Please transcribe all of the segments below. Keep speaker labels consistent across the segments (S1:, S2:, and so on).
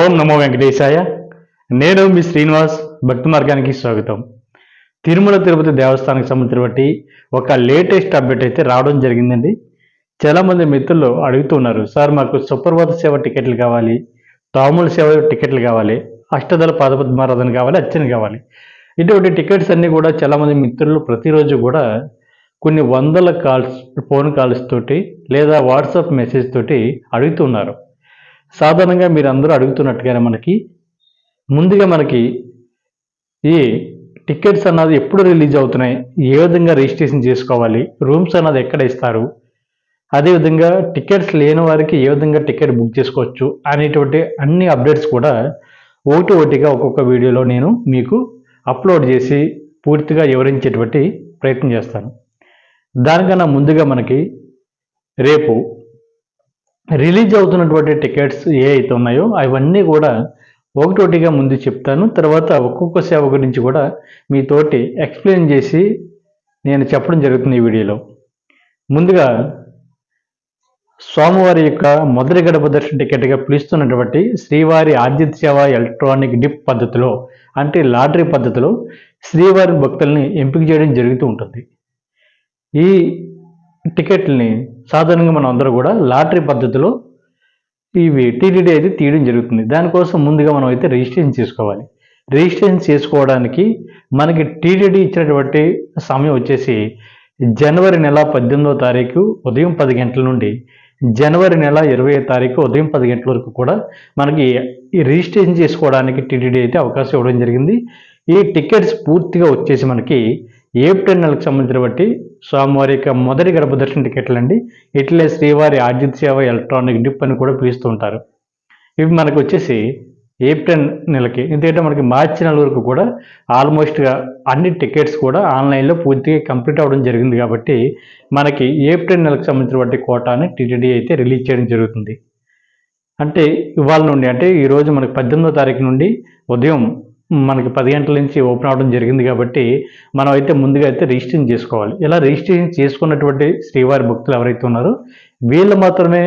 S1: ఓం నమో వెంకటేశాయ. నేను మీ శ్రీనివాస్ భక్తి మార్గానికి స్వాగతం. తిరుమల తిరుపతి దేవస్థానానికి సంబంధించినటువంటి ఒక లేటెస్ట్ అప్డేట్ అయితే రావడం జరిగిందండి. చాలామంది మిత్రులు అడుగుతున్నారు సార్ మాకు సుప్రభాత సేవ టికెట్లు కావాలి తాముల సేవ టికెట్లు కావాలి అష్టదళ పాదపద్మారాధన కావాలి అర్చన కావాలి. ఇటువంటి టికెట్స్ అన్నీ కూడా చాలామంది మిత్రులు ప్రతిరోజు కూడా కొన్ని వందల కాల్స్ ఫోన్ కాల్స్ తోటి లేదా వాట్సాప్ మెసేజ్ తోటి అడుగుతున్నారు సాధారణంగా మీరు అందరూ అడుగుతున్నట్టుగానే మనకి ముందుగా మనకి ఈ టికెట్స్ అన్నది ఎప్పుడు రిలీజ్ అవుతున్నాయి ఏ విధంగా రిజిస్ట్రేషన్ చేసుకోవాలి రూమ్స్ అన్నది ఎక్కడ ఇస్తారు అదేవిధంగా టికెట్స్ లేని వారికి ఏ విధంగా టికెట్ బుక్ చేసుకోవచ్చు అనేటువంటి అన్ని అప్డేట్స్ కూడా ఒకటి ఒకటిగా ఒక్కొక్క వీడియోలో నేను మీకు అప్లోడ్ చేసి పూర్తిగా వివరించేటువంటి ప్రయత్నం చేస్తాను. దానికన్నా ముందుగా మనకి రేపు రిలీజ్ అవుతున్నటువంటి టికెట్స్ ఏ అయితే ఉన్నాయో అవన్నీ కూడా ఒకటొకటిగా ముందు చెప్తాను. తర్వాత ఒక్కొక్క సేవ గురించి కూడా మీతోటి ఎక్స్ప్లెయిన్ చేసి నేను చెప్పడం జరుగుతుంది ఈ వీడియోలో. ముందుగా స్వామివారి యొక్క మొదటి గడప దర్శన టికెట్గా పిలుస్తున్నటువంటి శ్రీవారి ఆర్జిత్ సేవ ఎలక్ట్రానిక్ డిప్ పద్ధతిలో అంటే లాటరీ పద్ధతిలో శ్రీవారి భక్తుల్ని ఎంపిక చేయడం జరుగుతూ ఉంటుంది. ఈ టికెట్లని సాధారణంగా మనం అందరూ కూడా లాటరీ పద్ధతిలో ఇవి టీటీడీ అయితే తీయడం జరుగుతుంది. దానికోసం ముందుగా మనం అయితే రిజిస్ట్రేషన్ చేసుకోవాలి. రిజిస్ట్రేషన్ చేసుకోవడానికి మనకి టీటీడీ ఇచ్చినటువంటి సమయం వచ్చేసి జనవరి నెల పద్దెనిమిదో తారీఖు ఉదయం పది గంటల నుండి జనవరి నెల ఇరవై తారీఖు ఉదయం పది గంటల వరకు కూడా మనకి ఈ రిజిస్ట్రేషన్ చేసుకోవడానికి టీటీడీ అయితే అవకాశం ఇవ్వడం జరిగింది. ఈ టికెట్స్ పూర్తిగా వచ్చేసి మనకి ఏప్రిల్ నెలకు సంబంధించిన బట్టి స్వామివారి యొక్క మొదటి గర్భ దర్శన టికెట్లు అండి. ఇట్లే శ్రీవారి ఆర్జిత్ సేవ ఎలక్ట్రానిక్ డిప్ అని కూడా పిలుస్తూ ఉంటారు. ఇవి మనకు వచ్చేసి ఏప్రిల్ నెలకి ఎందుకంటే మనకి మార్చి నెల వరకు కూడా ఆల్మోస్ట్గా అన్ని టికెట్స్ కూడా ఆన్లైన్లో పూర్తిగా కంప్లీట్ అవ్వడం జరిగింది కాబట్టి మనకి ఏప్రిల్ నెలకు సంబంధించినటువంటి కోటాని టీటీడీ అయితే రిలీజ్ చేయడం జరుగుతుంది. అంటే ఇవాళ నుండి అంటే ఈరోజు మనకి పద్దెనిమిదో తారీఖు నుండి ఉదయం మనకి పది గంటల నుంచి ఓపెన్ అవడం జరిగింది కాబట్టి మనం అయితే ముందుగా అయితే రిజిస్ట్రేషన్ చేసుకోవాలి. ఇలా రిజిస్ట్రేషన్ చేసుకున్నటువంటి శ్రీవారి భక్తులు ఎవరైతే ఉన్నారో వీళ్ళు మాత్రమే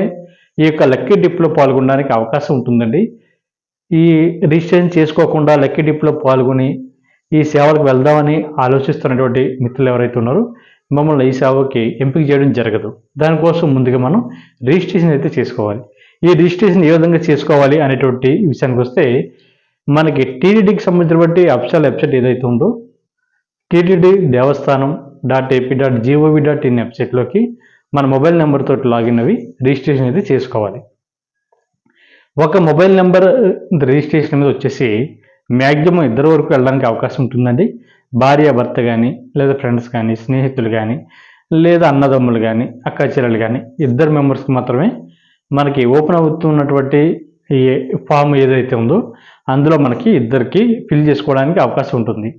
S1: ఈ యొక్క లక్కీ డిప్లో పాల్గొనడానికి అవకాశం ఉంటుందండి. ఈ రిజిస్ట్రేషన్ చేసుకోకుండా లక్కీ డిప్లో పాల్గొని ఈ సేవలకు వెళ్దామని ఆలోచిస్తున్నటువంటి మిత్రులు ఎవరైతే ఉన్నారో మమ్మల్ని ఈ సేవకి ఎంపిక చేయడం జరగదు. దానికోసం ముందుగా మనం రిజిస్ట్రేషన్ అయితే చేసుకోవాలి. ఈ రిజిస్ట్రేషన్ ఏ విధంగా చేసుకోవాలి అనేటువంటి విషయానికి వస్తే మనకి టీటీడీకి సంబంధించినటువంటి అఫిషియల్ వెబ్సైట్ ఏదైతే ఉందో TTD Devasthanam dot AP dot GOV dot in వెబ్సైట్లోకి మన మొబైల్ నెంబర్తో లాగిన్ అవి రిజిస్ట్రేషన్ అయితే చేసుకోవాలి. ఒక మొబైల్ నెంబర్ రిజిస్ట్రేషన్ మీద వచ్చేసి మ్యాక్సిమం ఇద్దరు వరకు వెళ్ళడానికి అవకాశం ఉంటుందండి. భార్య భర్త కానీ లేదా ఫ్రెండ్స్ కానీ స్నేహితులు కానీ లేదా అన్నదమ్ములు కానీ అక్క చెల్లెలు కానీ ఇద్దరు మెంబర్స్కి మాత్రమే మనకి ఓపెన్ అవుతున్నటువంటి ఈ ఫామ్ ఏదైతే ఉందో అందులో మనకి ఇద్దరికి ఫిల్ చేసుకోవడానికి అవకాశం ఉంటుంది.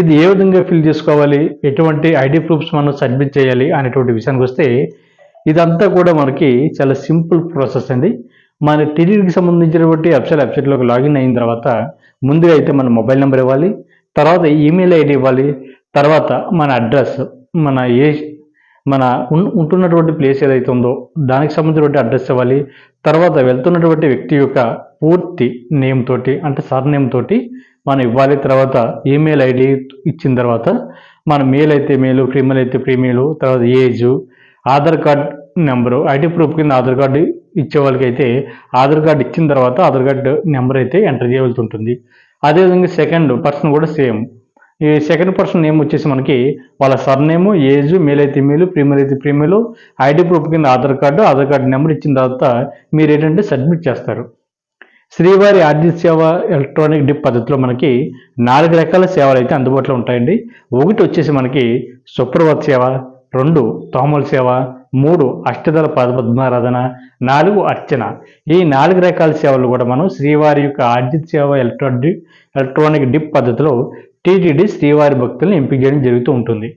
S1: ఇది ఏ విధంగా ఫిల్ చేసుకోవాలి? ఎటువంటి ఐడి ప్రూఫ్స్ మనం సబ్మిట్ చేయాలి? అనేటువంటి విషయానికి వస్తే ఇదంతా కూడా మనకి చాలా సింపుల్ ప్రాసెస్ అండి. మన టీడీకి సంబంధించినటువంటి వెబ్సైట్ వెబ్సైట్లోకి లాగిన్ అయిన తర్వాత ముందుగా అయితే మన మొబైల్ నెంబర్ ఇవ్వాలి. తర్వాత ఈమెయిల్ ఐడి ఇవ్వాలి. తర్వాత మన అడ్రస్ మన ఏ మన ఉంటున్నటువంటి ప్లేస్ ఏదైతే ఉందో దానికి సంబంధించినటువంటి అడ్రస్ ఇవ్వాలి. తర్వాత వెళ్తున్నటువంటి వ్యక్తి యొక్క పూర్తి నేమ్ తోటి అంటే సర్ నేమ్ తోటి మనం ఇవ్వాలి. తర్వాత ఈమెయిల్ ఐడి ఇచ్చిన తర్వాత మన మెయిల్ అయితే మెయిల్ ఫీమేల్ అయితే ఫీమేల్ తర్వాత age Aadhaar card number ID proof కింద ఆధార్ కార్డు ఇచ్చే వాళ్ళకి అయితే ఆధార్ కార్డు ఇచ్చిన తర్వాత ఆధార్ కార్డు నెంబర్ అయితే ఎంటర్ చేయవలసి ఉంటుంది అదేవిధంగా సెకండ్ పర్సన్ కూడా సేమ్ ఈ సెకండ్ పర్సన్ నేమ్ వచ్చేసి మనకి వాళ్ళ సర్నేము ఏజ్ మేల్ అయితే మేలు ప్రీమియర్ అయితే ప్రీమియలు ఐడి ప్రూఫ్ కింద Aadhaar card Aadhaar card number ఇచ్చిన తర్వాత మీరు ఏంటంటే సబ్మిట్ చేస్తారు. శ్రీవారి ఆర్థిక సేవ ఎలక్ట్రానిక్ డిప్ పద్ధతిలో మనకి నాలుగు రకాల సేవలు అయితే అందుబాటులో ఉంటాయండి. ఒకటి వచ్చేసి మనకి సుప్రభాత్ సేవ రెండు తోమల సేవ మూడు అష్టదళ పద్మారాధన నాలుగు అర్చన. ఈ నాలుగు రకాల సేవలు కూడా మనం శ్రీవారి యొక్క ఆర్జిత్ సేవ ఎలక్ట్రానిక్ ఎలక్ట్రానిక్ డిప్ పద్ధతిలో టీటీడీ శ్రీవారి భక్తులను ఎంపిక చేయడం జరుగుతూ ఉంటుంది.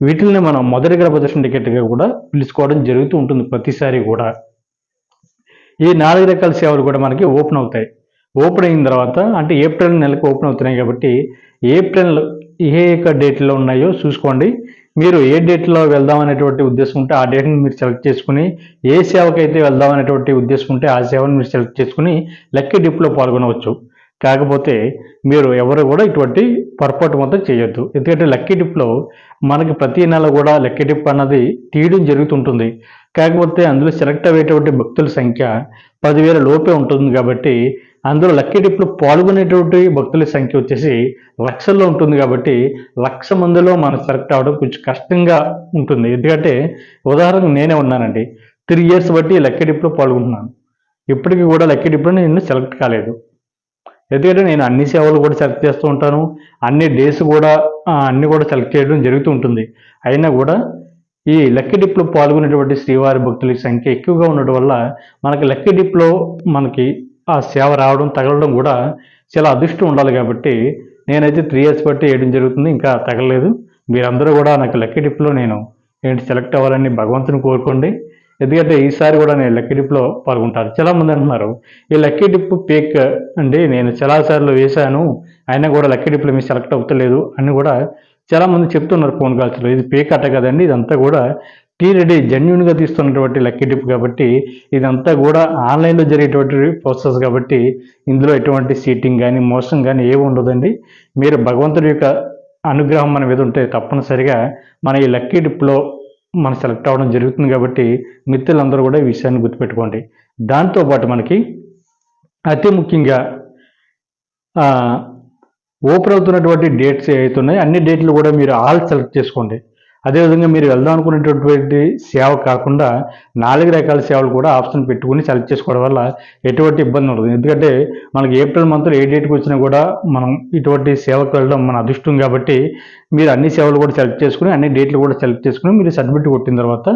S1: వీటిని మనం మొదటి గర్భ దర్శన టికెట్గా కూడా పిలుచుకోవడం జరుగుతూ ఉంటుంది ప్రతిసారి కూడా. ఈ నాలుగు రకాల సేవలు కూడా మనకి ఓపెన్ అవుతాయి. ఓపెన్ అయిన తర్వాత అంటే ఏప్రిల్ నెలకు ఓపెన్ అవుతున్నాయి కాబట్టి ఏప్రిల్ ఏ యొక్క డేట్లో ఉన్నాయో చూసుకోండి. మీరు ఏ డేట్లో వెళ్దాం అనేటువంటి ఉద్దేశం ఉంటే ఆ డేట్ని మీరు సెలెక్ట్ చేసుకుని ఏ సేవకైతే వెళ్దాం అనేటువంటి ఉద్దేశం ఉంటే ఆ సేవను మీరు సెలెక్ట్ చేసుకుని లక్కీ డిప్లో పాల్గొనవచ్చు. కాకపోతే మీరు ఎవరు కూడా ఇటువంటి పొరపాటు మొత్తం చేయొద్దు. ఎందుకంటే లక్కీ డిప్లో మనకి ప్రతి నెల కూడా లక్కీ డిప్ అన్నది తీయడం జరుగుతుంటుంది. కాకపోతే అందులో సెలెక్ట్ అయ్యేటువంటి భక్తుల సంఖ్య పదివేల లోపే ఉంటుంది కాబట్టి అందులో లక్కీ డిప్లో పాల్గొనేటువంటి భక్తుల సంఖ్య వచ్చేసి లక్షల్లో ఉంటుంది కాబట్టి లక్ష మందిలో మనం సెలెక్ట్ అవ్వడం కొంచెం కష్టంగా ఉంటుంది. ఎందుకంటే ఉదాహరణకు నేనే ఉన్నానండి. త్రీ ఇయర్స్ బట్టి లక్కీ డిప్లో పాల్గొంటున్నాను. ఇప్పటికీ కూడా లక్కీ డిప్లో నేను సెలెక్ట్ కాలేదు. ఎందుకంటే నేను అన్ని సేవలు కూడా సెలెక్ట్ చేస్తూ ఉంటాను. అన్ని డేస్ కూడా అన్ని కూడా సెలెక్ట్ చేయడం జరుగుతూ ఉంటుంది. అయినా కూడా ఈ లక్కీ డిప్లో పాల్గొనేటువంటి శ్రీవారి భక్తుల సంఖ్య ఎక్కువగా ఉండడం వల్ల మనకి లక్కీ డిప్లో మనకి ఆ సేవ రావడం తగలడం కూడా చాలా అదృష్టం ఉండాలి కాబట్టి నేనైతే త్రీ ఇయర్స్ బట్టి వేయడం జరుగుతుంది. ఇంకా తగలలేదు. మీరందరూ కూడా నాకు లక్కీ డిప్లో నేను ఏంటి సెలెక్ట్ అవ్వాలని భగవంతుని కోరుకోండి. ఎందుకంటే ఈసారి కూడా నేను లక్కీ డిప్లో పాల్గొంటాను. చాలా మంది అంటున్నారు ఈ లక్కీ డిప్ పేక్ అండి నేను చాలాసార్లు వేశాను అయినా కూడా లక్కీ డిప్లో మీ సెలెక్ట్ అవుతలేదు అని కూడా చాలా మంది చెప్తున్నారు ఫోన్ కాల్స్లో. ఇది పేక్ అట్ట కదండి ఇదంతా కూడా టీ రెడీ జెన్యున్గా తీస్తున్నటువంటి లక్కీ డిప్ కాబట్టి ఇదంతా కూడా ఆన్లైన్లో జరిగేటువంటి ప్రాసెస్ కాబట్టి ఇందులో ఎటువంటి సీటింగ్ కానీ మోసం కానీ ఏమి ఉండదండి. మీరు భగవంతుడి యొక్క అనుగ్రహం మన మీద ఉంటే తప్పనిసరిగా మన ఈ లక్కీ డిప్లో మనం సెలెక్ట్ అవ్వడం జరుగుతుంది కాబట్టి మిత్రులందరూ కూడా ఈ విషయాన్ని గుర్తుపెట్టుకోండి. దాంతోపాటు మనకి అతి ముఖ్యంగా ఓపెన్ అవుతున్నటువంటి డేట్స్ ఏవైతే ఉన్నాయో అన్ని డేట్లు కూడా మీరు ఆల్ సెలెక్ట్ చేసుకోండి. అదేవిధంగా మీరు వెళ్దాం అనుకునేటటువంటి సేవ కాకుండా నాలుగు రకాల సేవలు కూడా ఆప్షన్ పెట్టుకుని సెలెక్ట్ చేసుకోవడం వల్ల ఎటువంటి ఇబ్బంది ఉండదు. ఎందుకంటే మనకి ఏప్రిల్ మంత్లో ఏ డేట్కి వచ్చినా కూడా మనం ఇటువంటి సేవకు వెళ్ళడం మన అదృష్టం కాబట్టి మీరు అన్ని సేవలు కూడా సెలెక్ట్ చేసుకుని అన్ని డేట్లు కూడా సెలెక్ట్ చేసుకుని మీరు సబ్మిట్ కొట్టిన తర్వాత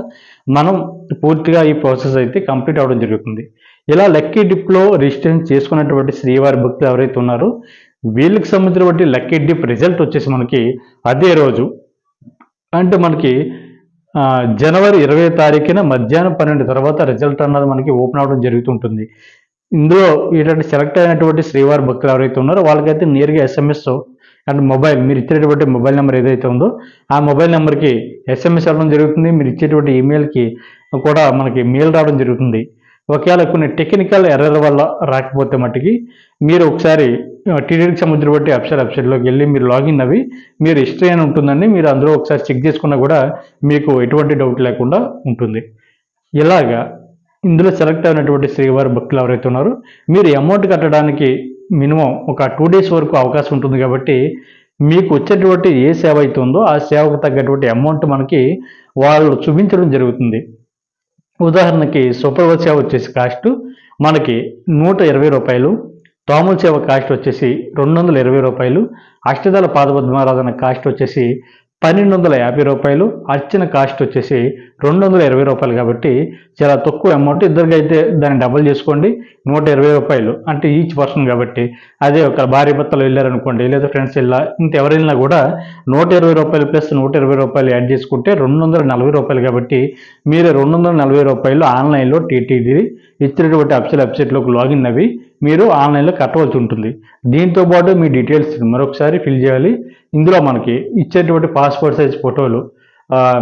S1: మనం పూర్తిగా ఈ ప్రాసెస్ అయితే కంప్లీట్ అవ్వడం జరుగుతుంది. ఇలా లక్కీ డిప్లో రిజిస్ట్రేషన్ చేసుకున్నటువంటి శ్రీవారి భక్తులు ఎవరైతే ఉన్నారో వీళ్ళకి సంబంధించినటువంటి లక్కీ డిప్ రిజల్ట్ వచ్చేసి మనకి అదే రోజు అంటే మనకి జనవరి ఇరవై తారీఖున మధ్యాహ్నం పన్నెండు తర్వాత రిజల్ట్ అన్నది మనకి ఓపెన్ అవ్వడం జరుగుతుంటుంది. ఇందులో ఇటువంటి సెలెక్ట్ అయినటువంటి శ్రీవారి భక్తులు ఎవరైతే ఉన్నారో వాళ్ళకైతే నేరుగా ఎస్ఎంఎస్ అంటే మొబైల్ మీరు ఇచ్చేటటువంటి మొబైల్ నెంబర్ ఏదైతే ఉందో ఆ మొబైల్ నెంబర్కి ఎస్ఎంఎస్ అవ్వడం జరుగుతుంది. మీరు ఇచ్చేటువంటి ఈమెయిల్కి కూడా మనకి మెయిల్ రావడం జరుగుతుంది. ఒకవేళ కొన్ని టెక్నికల్ ఎర్రర్ వల్ల రాకపోతే మట్టుకి మీరు ఒకసారి టీడీకి సంబంధించిన బట్టి వెబ్సైట్ వెబ్సైట్లోకి వెళ్ళి మీరు లాగిన్ అవి మీరు హిస్టరీ అని ఉంటుందండి మీరు అందులో ఒకసారి చెక్ చేసుకున్నా కూడా మీకు ఎటువంటి డౌట్ లేకుండా ఉంటుంది. ఇలాగా ఇందులో సెలెక్ట్ అయినటువంటి శ్రీవారి భక్తులు ఎవరైతే ఉన్నారో మీరు అమౌంట్ కట్టడానికి మినిమం ఒక టూ డేస్ వరకు అవకాశం ఉంటుంది కాబట్టి మీకు వచ్చేటువంటి ఏ సేవ అయితే ఉందో ఆ సేవకు తగ్గటువంటి అమౌంట్ మనకి వాళ్ళు చూపించడం జరుగుతుంది. ఉదాహరణకి సూపర్వర్ సేవ వచ్చేసి కాస్ట్ మనకి నూట ఇరవై రూపాయలు తాముల సేవ కాస్ట్ వచ్చేసి రెండు వందల ఇరవై రూపాయలు అష్టదళ పాదపద్మారాధన కాస్ట్ వచ్చేసి పన్నెండు వందల యాభై రూపాయలు అర్చన కాస్ట్ వచ్చేసి రెండు వందల ఇరవై రూపాయలు కాబట్టి చాలా తక్కువ అమౌంట్ ఇద్దరికి అయితే దాన్ని డబుల్ చేసుకోండి. నూట ఇరవై రూపాయలు అంటే ఈచ్ పర్సన్ కాబట్టి అదే ఒక భార్య భర్తలు వెళ్ళారనుకోండి లేదా ఫ్రెండ్స్ వెళ్ళా ఇంకెవరు వెళ్ళినా కూడా నూట ఇరవై రూపాయలు ప్లస్ నూట ఇరవై రూపాయలు యాడ్ చేసుకుంటే రెండు వందల నలభై రూపాయలు కాబట్టి మీరు రెండు వందల నలభై రూపాయలు ఆన్లైన్లో టీటీడీ ఇచ్చినటువంటి అప్సెల్ వెబ్సైట్లోకి లాగిన్ అవి మీరు ఆన్లైన్లో కట్టవలసి ఉంటుంది. దీంతో పాటు మీ డీటెయిల్స్ మరొకసారి ఫిల్ చేయాలి. ఇందులో మనకి ఇచ్చేటువంటి పాస్పోర్ట్ సైజ్ ఫోటోలు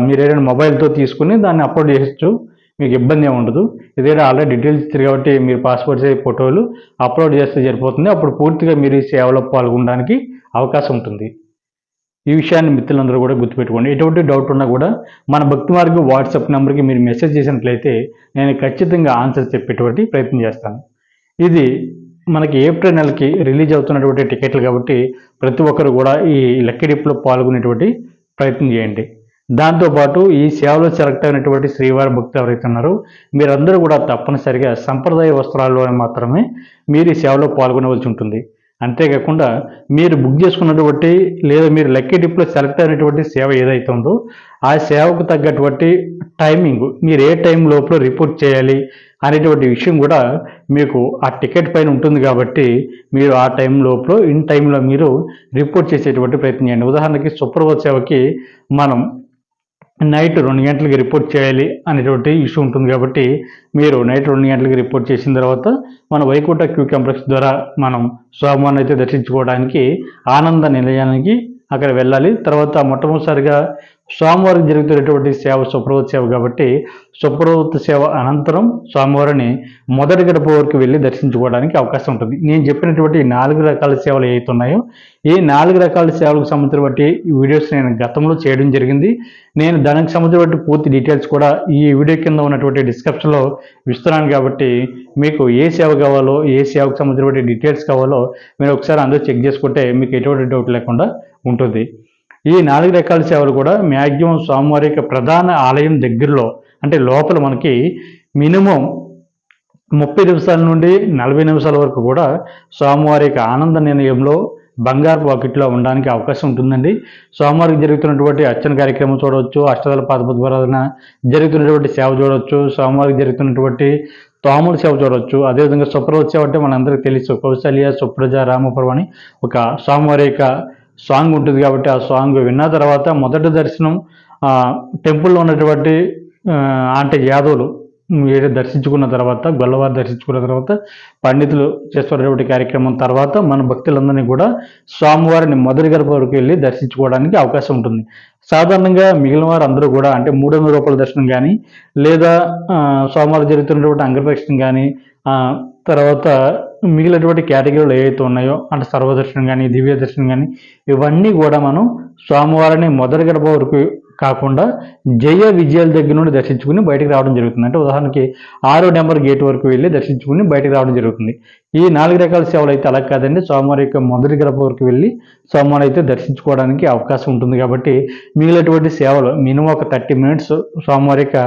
S1: మీరు ఏదైనా మొబైల్తో తీసుకుని దాన్ని అప్లోడ్ చేయొచ్చు మీకు ఇబ్బంది ఏమి ఉండదు. ఇదేదో ఆల్రెడీ డీటెయిల్స్ ఇచ్చారు కాబట్టి మీరు పాస్పోర్ట్ సైజ్ ఫోటోలు అప్లోడ్ చేస్తే సరిపోతుంది. అప్పుడు పూర్తిగా మీరు ఈ సేవలో పాల్గొనడానికి అవకాశం ఉంటుంది. ఈ విషయాన్ని మిత్రులందరూ కూడా గుర్తుపెట్టుకోండి. ఎటువంటి డౌట్ ఉన్నా కూడా మన భక్తి మార్గం వాట్సాప్ నెంబర్కి మీరు మెసేజ్ చేసినట్లయితే నేను ఖచ్చితంగా ఆన్సర్ చెప్పేటువంటి ప్రయత్నం చేస్తాను. ఇది మనకి ఏప్రిల్ నెలకి రిలీజ్ అవుతున్నటువంటి టికెట్లు కాబట్టి ప్రతి ఒక్కరు కూడా ఈ లక్కీ డిప్లో పాల్గొనేటువంటి ప్రయత్నం చేయండి. దాంతోపాటు ఈ సేవలో సెలెక్ట్ అయినటువంటి శ్రీవారి భక్తులు ఎవరైతే ఉన్నారో మీరందరూ కూడా తప్పనిసరిగా సంప్రదాయ వస్త్రాల్లో మాత్రమే మీరు ఈ సేవలో పాల్గొనవలసి ఉంటుంది. అంతేకాకుండా మీరు బుక్ చేసుకున్నటువంటి లేదా మీరు లక్కీ డిప్లో సెలెక్ట్ అయినటువంటి సేవ ఏదైతే ఉందో ఆ సేవకు తగ్గటువంటి టైమింగ్ మీరు ఏ టైం లోపల రిపోర్ట్ చేయాలి అనేటువంటి విషయం కూడా మీకు ఆ టికెట్ పైన ఉంటుంది కాబట్టి మీరు ఆ టైం లోపల ఇన్ టైంలో మీరు రిపోర్ట్ చేసేటువంటి ప్రయత్నం చేయండి. ఉదాహరణకి సుప్రభాత్ సేవకి మనం నైట్ రెండు గంటలకి రిపోర్ట్ చేయాలి అనేటువంటి ఇష్యూ ఉంటుంది కాబట్టి మీరు నైట్ రెండు గంటలకి రిపోర్ట్ చేసిన తర్వాత మన వైకుంఠ క్యూ కాంప్లెక్స్ ద్వారా మనం స్వామివారిని అయితే దర్శించుకోవడానికి ఆనంద నిలయానికి అక్కడ వెళ్ళాలి. తర్వాత మొట్టమొదటిసారిగా స్వామివారికి జరుగుతున్నటువంటి సేవ సుప్రభుత్ సేవ కాబట్టి సుప్రభుత్ సేవ అనంతరం స్వామివారిని మొదటి గడప వరకు వెళ్ళి దర్శించుకోవడానికి అవకాశం ఉంటుంది. నేను చెప్పినటువంటి నాలుగు రకాల సేవలు ఏవైతున్నాయో ఈ నాలుగు రకాల సేవలకు సంబంధించిన బట్టి ఈ వీడియోస్ నేను గతంలో చేయడం జరిగింది. నేను దానికి సంబంధించిన బట్టి పూర్తి డీటెయిల్స్ కూడా ఈ వీడియో కింద ఉన్నటువంటి డిస్క్రిప్షన్లో ఇస్తున్నాను కాబట్టి మీకు ఏ సేవ కావాలో ఏ సేవకు సంబంధించినటువంటి డీటెయిల్స్ కావాలో మీరు ఒకసారి అందరూ చెక్ చేసుకుంటే మీకు ఎటువంటి డౌట్ లేకుండా ఉంటుంది. ఈ నాలుగు రకాల సేవలు కూడా మ్యాక్సిమం స్వామివారి యొక్క ప్రధాన ఆలయం దగ్గరలో అంటే లోపల మనకి మినిమం ముప్పై నిమిషాల నుండి నలభై నిమిషాల వరకు కూడా స్వామివారి యొక్క ఆనంద నిలయంలో బంగారు పాకెట్లో ఉండడానికి అవకాశం ఉంటుందండి. స్వామివారికి జరుగుతున్నటువంటి అర్చన కార్యక్రమం చూడవచ్చు అష్టదల పాదపద్మరాధన జరుగుతున్నటువంటి సేవ చూడవచ్చు స్వామివారికి జరుగుతున్నటువంటి తోముల సేవ చూడవచ్చు. అదేవిధంగా సుప్రభ సేవ అంటే మనందరికీ తెలుసు. కౌశల్య సుప్రజ రామపురం అని ఒక స్వామివారి యొక్క సాంగ్ ఉంటుంది కాబట్టి ఆ సాంగ్ విన్న తర్వాత మొదటి దర్శనం టెంపుల్లో ఉన్నటువంటి అంటే యాదవులు వీరు దర్శించుకున్న తర్వాత గొల్లవారు దర్శించుకున్న తర్వాత పండితులు చేస్తున్నటువంటి కార్యక్రమం తర్వాత మన భక్తులందరినీ కూడా స్వామివారిని మొదటి గర్భ వరకు వెళ్ళి దర్శించుకోవడానికి అవకాశం ఉంటుంది. సాధారణంగా మిగిలిన వారు అందరూ కూడా అంటే మూడు వందల రూపాయల దర్శనం కానీ లేదా సోమవారం జరుగుతున్నటువంటి అంగప్రక్షణ కానీ తర్వాత మిగిలినటువంటి కేటగిరీలు ఏవైతే ఉన్నాయో అంటే సర్వదర్శనం కానీ దివ్య దర్శనం కానీ ఇవన్నీ కూడా మనం స్వామివారిని మొదటి గడప వరకు కాకుండా జయ విజయాల దగ్గర నుండి దర్శించుకుని బయటకు రావడం జరుగుతుంది. అంటే ఉదాహరణకి ఆరో నెంబర్ గేట్ వరకు వెళ్ళి దర్శించుకుని బయటకు రావడం జరుగుతుంది. ఈ నాలుగు రకాల సేవలు అయితే అలా కాదండి. సోమవారి యొక్క మొదటి గడప వరకు వెళ్ళి సోమవారం అయితే దర్శించుకోవడానికి అవకాశం ఉంటుంది కాబట్టి మిగిలినటువంటి సేవలు మినిమం ఒక థర్టీ మినిట్స్ సోమవారి యొక్క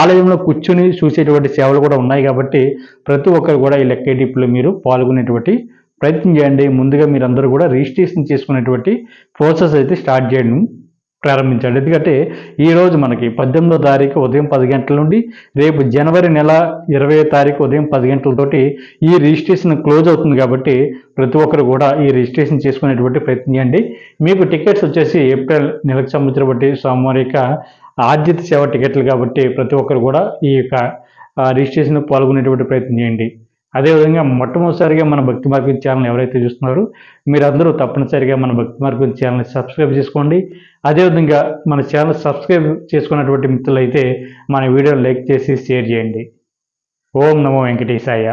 S1: ఆలయంలో కూర్చుని చూసేటువంటి సేవలు కూడా ఉన్నాయి కాబట్టి ప్రతి ఒక్కరు కూడా ఈ లెక్క టిప్లో మీరు పాల్గొనేటువంటి ప్రయత్నం చేయండి. ముందుగా మీరందరూ కూడా రిజిస్ట్రేషన్ చేసుకునేటువంటి ప్రాసెస్ అయితే స్టార్ట్ చేయడం ప్రారంభించండి. ఎందుకంటే ఈరోజు మనకి పద్దెనిమిదో తారీఖు ఉదయం పది గంటల నుండి రేపు జనవరి నెల ఇరవై తారీఖు ఉదయం పది గంటలతోటి ఈ రిజిస్ట్రేషన్ క్లోజ్ అవుతుంది కాబట్టి ప్రతి ఒక్కరు కూడా ఈ రిజిస్ట్రేషన్ చేసుకునేటువంటి ప్రయత్నం చేయండి. మీకు టికెట్స్ వచ్చేసి ఏప్రిల్ నెలకు సంబంధించిన బట్టి యొక్క ఆద్యత సేవ టికెట్లు కాబట్టి ప్రతి ఒక్కరు కూడా ఈ యొక్క రిజిస్ట్రేషన్ పాల్గొనేటువంటి ప్రయత్నం చేయండి. అదేవిధంగా మొట్టమొదటిసారిగా మన భక్తి మార్గం ఛానల్ ఎవరైతే చూస్తున్నారో మీరందరూ తప్పనిసరిగా మన భక్తి మార్గం ఛానల్ని సబ్స్క్రైబ్ చేసుకోండి. అదేవిధంగా మన ఛానల్ సబ్స్క్రైబ్ చేసుకున్నటువంటి మిత్రులైతే మన వీడియో లైక్ చేసి షేర్ చేయండి. ఓం నమో వెంకటేశాయ.